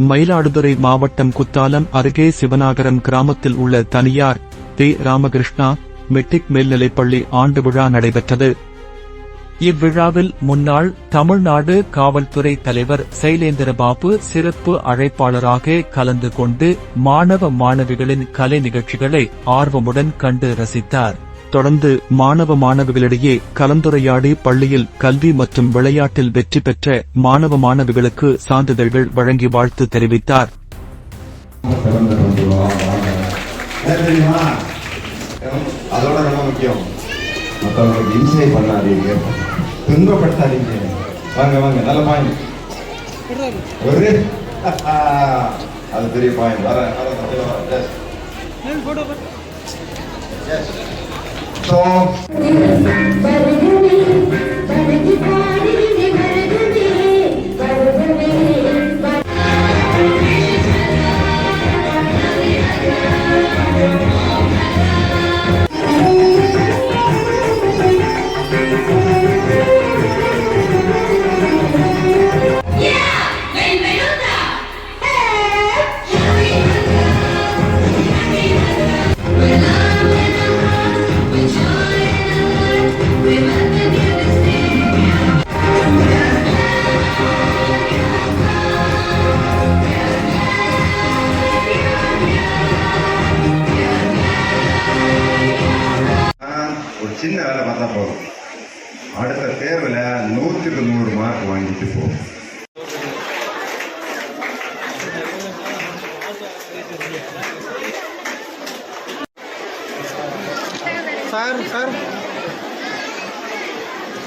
மயிலாடுதுறை மாவட்டம் குத்தாலம் அருகே சிவநாகரம் கிராமத்தில் உள்ள தனியார் தி ராமகிருஷ்ணா மெட்ரிக் மேல்நிலைப்பள்ளி ஆண்டு விழா நடைபெற்றது. இவ்விழாவில் முன்னாள் தமிழ்நாடு காவல்துறை தலைவர் சைலேந்திரபாபு சிறப்பு அழைப்பாளராக கலந்து கொண்டு மாணவ மாணவிகளின் கலை நிகழ்ச்சிகளை ஆர்வமுடன் கண்டு ரசித்தார். தொடர்ந்து மாணவ மாணவிகளிடையே கலந்துரையாடி பள்ளியில் கல்வி மற்றும் விளையாட்டில் வெற்றி பெற்ற மாணவ மாணவிகளுக்கு சான்றிதழ்கள் வழங்கி வாழ்த்து தெரிவித்தார். அதோட ரொம்ப முக்கியம். மற்றவங்களுக்கு இம்சை பண்ணாதீங்க. துன்பப்படுத்தாதீங்க. வாங்க வாங்க நல்ல பாயிண்ட் ஒரு அது பெரிய பாயிண்ட் வர வர So, சின்ன வேலை பார்த்தா போதும். அடுத்த தேர்வில் நூற்றுக்கு நூறு மார்க் வாங்கிட்டு போ. Sir sir.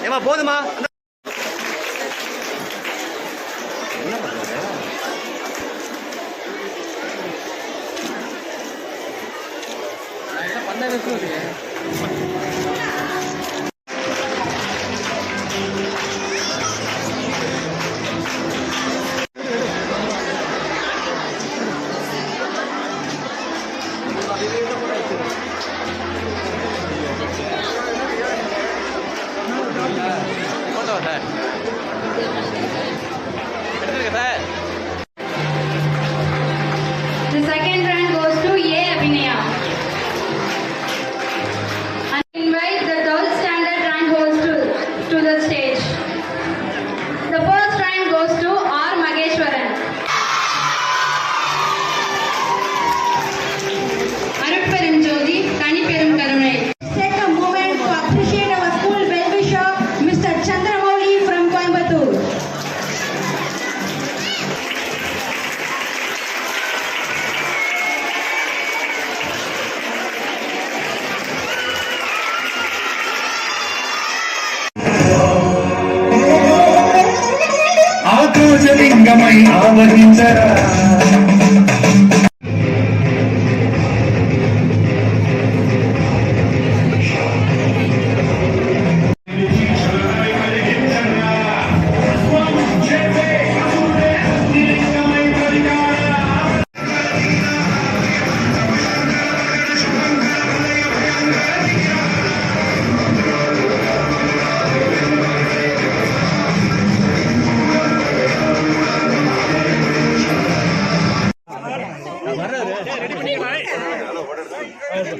ஏமா போதுமா? Photo sir that. రంగమై ఆవహించరా Also.